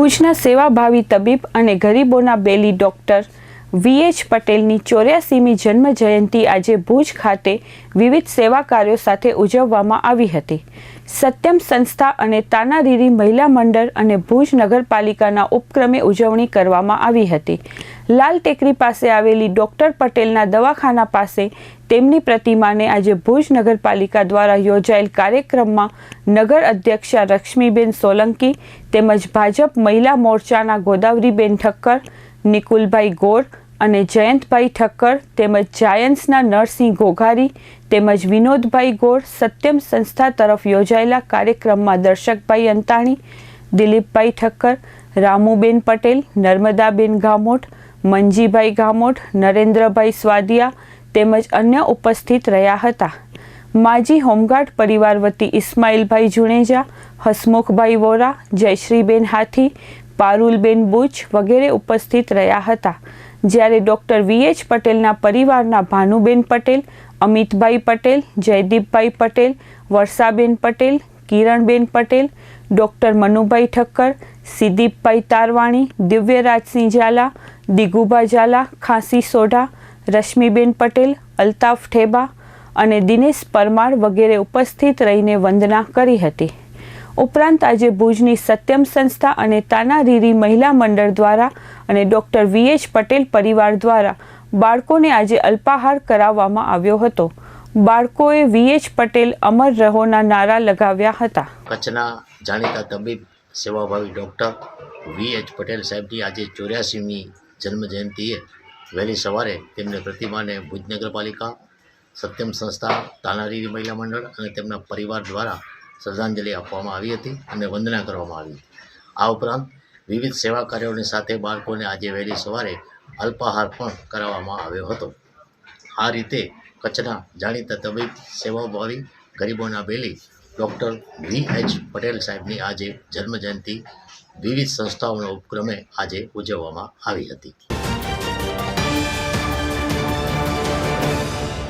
ભુજના સેવાભાવી તબીબ અને ગરીબોના બેલી ડોક્ટર વીએચ પટેલની ચોર્યાસીમી જન્મ જયંતિ આજે ભુજ ખાતે વિવિધ સેવા કાર્યો સાથે ઉજવવામાં આવી હતી. સત્યમ સંસ્થા અને તાનારીરી મહિલા મંડળ અને ભુજ નગરપાલિકાના ઉપક્રમે ઉજવણી કરવામાં આવી હતી. લાલ ટેકરી પાસે આવેલી ડોક્ટર પટેલના દવાખાના પાસે તેમની પ્રતિમાને આજે ભુજ નગરપાલિકા દ્વારા યોજાયેલ કાર્યક્રમમાં નગર અધ્યક્ષા લક્ષ્મીબેન સોલંકી તેમજ ભાજપ મહિલા મોરચાના ગોદાવરીબેન ઠક્કર, નિકુલભાઈ ગોર અને જયંતભાઈ ઠક્કર તેમજ જાયન્ટ્સના નરસિંહ ઘોઘારી તેમજ વિનોદભાઈ ગોર સત્યમ સંસ્થા તરફ યોજાયેલા કાર્યક્રમમાં દર્શકભાઈ અંતાણી, દિલીપભાઈ ઠક્કર, રામુબેન પટેલ, નર્મદાબેન ગામોટ, મંજીભાઈ ગામોટ, નરેન્દ્રભાઈ સ્વાદિયા તેમજ અન્ય ઉપસ્થિત રહ્યા હતા. માજી હોમગાર્ડ પરિવાર વતી ઇસ્માઇલભાઈ જુણેજા હસમુખભાઈ વોરા, જયશ્રીબેન હાથી, પારુલબેન બુચ વગેરે ઉપસ્થિત રહ્યા હતા. જ્યારે ડૉક્ટર વીએચ પટેલના પરિવારના ભાનુબેન પટેલ, અમિતભાઈ પટેલ, જયદીપભાઈ પટેલ, વર્ષાબેન પટેલ, કિરણબેન પટેલ, ડૉક્ટર મનુભાઈ ઠક્કર, સિદ્દીપભાઈ તારવાણી, દિવ્યરાજસિંહ ઝાલા, દિગુભા ઝાલા, ખાંસી સોઢા, રશ્મિબેન પટેલ, અલ્તાફ ઠેબા અને દિનેશ પરમાર વગેરે ઉપસ્થિત રહીને વંદના કરી હતી. ઉપરાંત આજે ભુજની સત્યમ સંસ્થા અને તાનારીરી મહિલા મંડળ દ્વારા અને ડૉક્ટર વીએચ પટેલ પરિવાર દ્વારા બાળકોને આજે અલ્પાહાર કરાવવામાં આવ્યો હતો. બાળકોએ વીએચ પટેલ અમર રહોના નારા લગાવ્યા હતા. કચ્છના જાણીતા તબીબ, સેવાભાવી ડૉક્ટર વી એચ પટેલ સાહેબની આજે ચોર્યાસીમી જન્મ જયંતિએ વહેલી સવારે તેમને પ્રતિમાને ભુજ નગરપાલિકા, સત્યમ સંસ્થા તાનારી મહિલા મંડળ અને તેમના પરિવાર દ્વારા શ્રદ્ધાંજલિ આપવામાં આવી હતી અને વંદના કરવામાં આવી આ ઉપરાંત વિવિધ સેવા કાર્યોની સાથે બાળકોને આજે વહેલી સવારે અલ્પાહાર પણ કરાવવામાં આવ્યો હતો. આ રીતે કચ્છના જાણીતા તબીબ, સેવાભાવી, ગરીબોના બેલી, ડૉક્ટર વી એચ પટેલ સાહેબની આજે જન્મજયંતિ વિવિધ સંસ્થાઓના ઉપક્રમે આજે ઉજવવામાં આવી હતી.